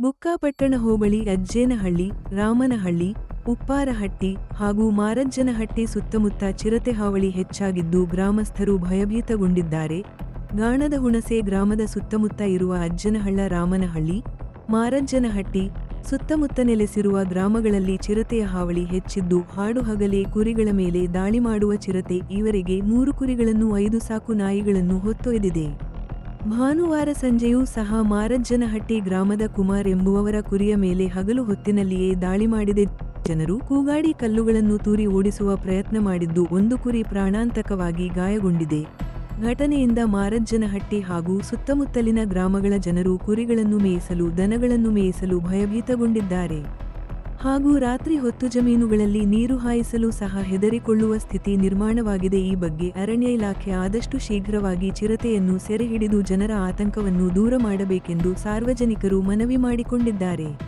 ಬುಕ್ಕಾಪಟ್ಟಣ ಹೋಬಳಿ ಅಜ್ಜೇನಹಳ್ಳಿ, ರಾಮನಹಳ್ಳಿ, ಉಪ್ಪಾರಹಟ್ಟಿ ಹಾಗೂ ಮಾರಜ್ಜನಹಟ್ಟಿ ಸುತ್ತಮುತ್ತ ಚಿರತೆ ಹಾವಳಿ ಹೆಚ್ಚಾಗಿದ್ದು ಗ್ರಾಮಸ್ಥರು ಭಯಭೀತಗೊಂಡಿದ್ದಾರೆ. ಗಾಣದ ಹುಣಸೆ ಗ್ರಾಮದ ಸುತ್ತಮುತ್ತ ಇರುವ ಅಜ್ಜನಹಳ್ಳ, ರಾಮನಹಳ್ಳಿ, ಮಾರಜ್ಜನಹಟ್ಟಿ ಸುತ್ತಮುತ್ತ ನೆಲೆಸಿರುವ ಗ್ರಾಮಗಳಲ್ಲಿ ಚಿರತೆಯ ಹಾವಳಿ ಹೆಚ್ಚಿದ್ದು ಹಾಡು ಹಗಲೇ ಕುರಿಗಳ ಮೇಲೆ ದಾಳಿ ಮಾಡುವ ಚಿರತೆ ಈವರೆಗೆ ಮೂರು ಕುರಿಗಳನ್ನು, ಐದು ಸಾಕು ನಾಯಿಗಳನ್ನು ಹೊತ್ತೊಯ್ದಿದೆ. ಭಾನುವಾರ ಸಂಜೆಯೂ ಸಹ ಮಾರಜ್ಜನಹಟ್ಟಿ ಗ್ರಾಮದ ಕುಮಾರ್ ಎಂಬುವವರ ಕುರಿಯ ಮೇಲೆ ಹಗಲು ಹೊತ್ತಿನಲ್ಲಿಯೇ ದಾಳಿ ಮಾಡಿದೆ ಜನರು ಕೂಗಾಡಿ ಕಲ್ಲುಗಳನ್ನು ತೂರಿ ಓಡಿಸುವ ಪ್ರಯತ್ನ ಮಾಡಿದ್ದು ಒಂದು ಕುರಿ ಪ್ರಾಣಾಂತಕವಾಗಿ ಗಾಯಗೊಂಡಿದೆ. ಘಟನೆಯಿಂದ ಮಾರಜ್ಜನಹಟ್ಟಿ ಹಾಗೂ ಸುತ್ತಮುತ್ತಲಿನ ಗ್ರಾಮಗಳ ಜನರು ಕುರಿಗಳನ್ನು ಮೇಯಿಸಲು ದನಗಳನ್ನು ಮೇಯಿಸಲು ಭಯಭೀತಗೊಂಡಿದ್ದಾರೆ. ಹಾಗೂ ರಾತ್ರಿ ಹೊತ್ತು ಜಮೀನುಗಳಲ್ಲಿ ನೀರು ಹಾಯಿಸಲು ಸಹ ಹೆದರಿಕೊಳ್ಳುವ ಸ್ಥಿತಿ ನಿರ್ಮಾಣವಾಗಿದೆ. ಈ ಬಗ್ಗೆ ಅರಣ್ಯ ಇಲಾಖೆ ಆದಷ್ಟು ಶೀಘ್ರವಾಗಿ ಚಿರತೆಯನ್ನು ಸೆರೆ ಹಿಡಿದು ಜನರ ಆತಂಕವನ್ನು ದೂರ ಮಾಡಬೇಕೆಂದು ಸಾರ್ವಜನಿಕರು ಮನವಿ ಮಾಡಿಕೊಂಡಿದ್ದಾರೆ.